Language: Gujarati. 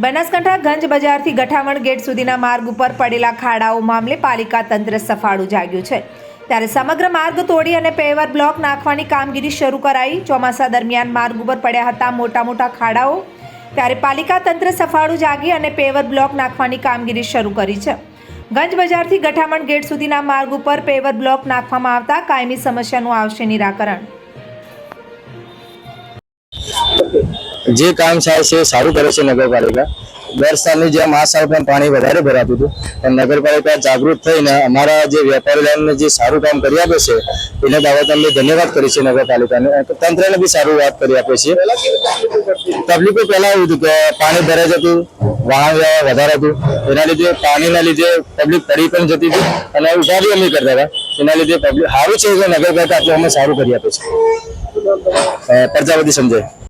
બનાસકાંઠા ગંજ બજારથી ગઠામણ ગેટ સુધીના માર્ગ ઉપર પડેલા ખાડાઓ મામલે પાલિકા તંત્ર સફાળું જાગ્યું છે. ત્યારે સમગ્ર માર્ગ તોડી અને પેવર બ્લોક નાખવાની કામગીરી શરૂ કરાઈ. ચોમાસા દરમિયાન માર્ગ ઉપર પડ્યા હતા મોટા મોટા ખાડાઓ. ત્યારે પાલિકા તંત્ર સફાળું જાગી અને પેવર બ્લોક નાખવાની કામગીરી શરૂ કરી છે. ગંજ બજારથી ગઠામણ ગેટ સુધીના માર્ગ ઉપર પેવર બ્લોક નાખવામાં આવતા કાયમી સમસ્યાનું આવશે નિરાકરણ. જે કામ થાય છે સારું કરે છે નગરપાલિકા. દર સાલની જેમ આ સાલ પણ પાણી વધારે ભરાતું હતું. પણ નગરપાલિકા જાગૃત થઈને અમારા જે વેપારી લાઈનને જે સારું કામ કરી આપે છે, એને બાબત અમે ધન્યવાદ કરી છે નગરપાલિકાને. તંત્રને બી સારું વાત કરી આપે છે. તકલીફો પહેલા એવું હતું કે પાણી ભરાઈ જતું, વાહન વ્યવહાર વધારે હતું. એના લીધે પાણીના લીધે પબ્લિક પડી પણ જતી હતી અને ઊભા બી અમે કરતા હતા. એના લીધે પબ્લિક સારું છે કે નગરપાલિકા આટલું અમે સારું કરી આપે છે. પ્રજાપતિ સંજય.